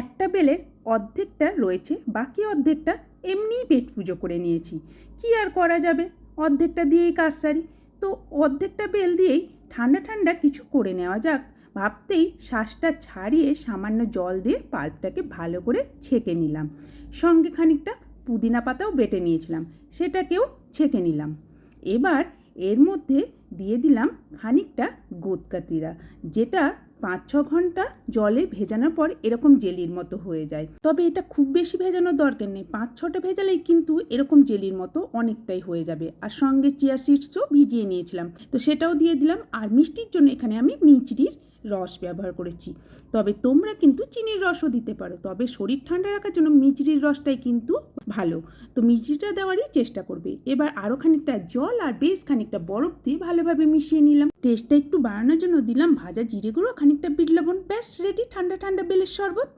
একটা বেলের অর্ধেকটা রয়েছে, বাকি অর্ধেকটা এমনিই পেট পুজো করে নিয়েছি। কি আর করা যাবে? অর্ধেকটা দিয়েই কাজ সারি। তো অর্ধেকটা বেল দিয়েই ঠান্ডা ঠান্ডা কিছু করে নেওয়া যাক। ভাবতেই শ্বাসটা ছাড়িয়ে সামান্য জল দিয়ে পাল্পটাকে ভালো করে ছেঁকে নিলাম। সঙ্গে খানিকটা পুদিনা পাতাও বেটে নিয়েছিলাম, সেটাকেও ছেঁকে নিলাম। এবার এর মধ্যে দিয়ে দিলাম খানিকটা গোদকাতিরা যেটা পাঁচ ছ ঘণ্টা জলে ভেজানোর পর এরকম জেলির মতো হয়ে যায়। তবে এটা খুব বেশি ভেজানোর দরকার নেই পাঁচ ছটা ভেজালেই কিন্তু এরকম জেলির মতো অনেকটাই হয়ে যাবে। আর সঙ্গে চিয়া সিডসও ভিজিয়ে নিয়েছিলাম, তো সেটাও দিয়ে দিলাম, আর মিষ্টির জন্য এখানে আমি মিচড়ির রস ব্যবহার করেছি। তবে তোমরা কিন্তু চিনির রসও দিতে পারো, তবে শরীর ঠান্ডা রাখার জন্য মিচড়ির রসটাই কিন্তু ভালো। তো মিষ্টিটা দেওয়ারই চেষ্টা করবে। এবার আরও খানিকটা জল আর বেশ খানিকটা বরফ দিয়ে ভালোভাবে মিশিয়ে নিলাম। টেস্টটা একটু বাড়ানোর জন্য দিলাম ভাজা জিরে গুঁড়ো, খানিকটা বিট লবণ। ব্যাস রেডি ঠান্ডা ঠান্ডা বেলের শরবত।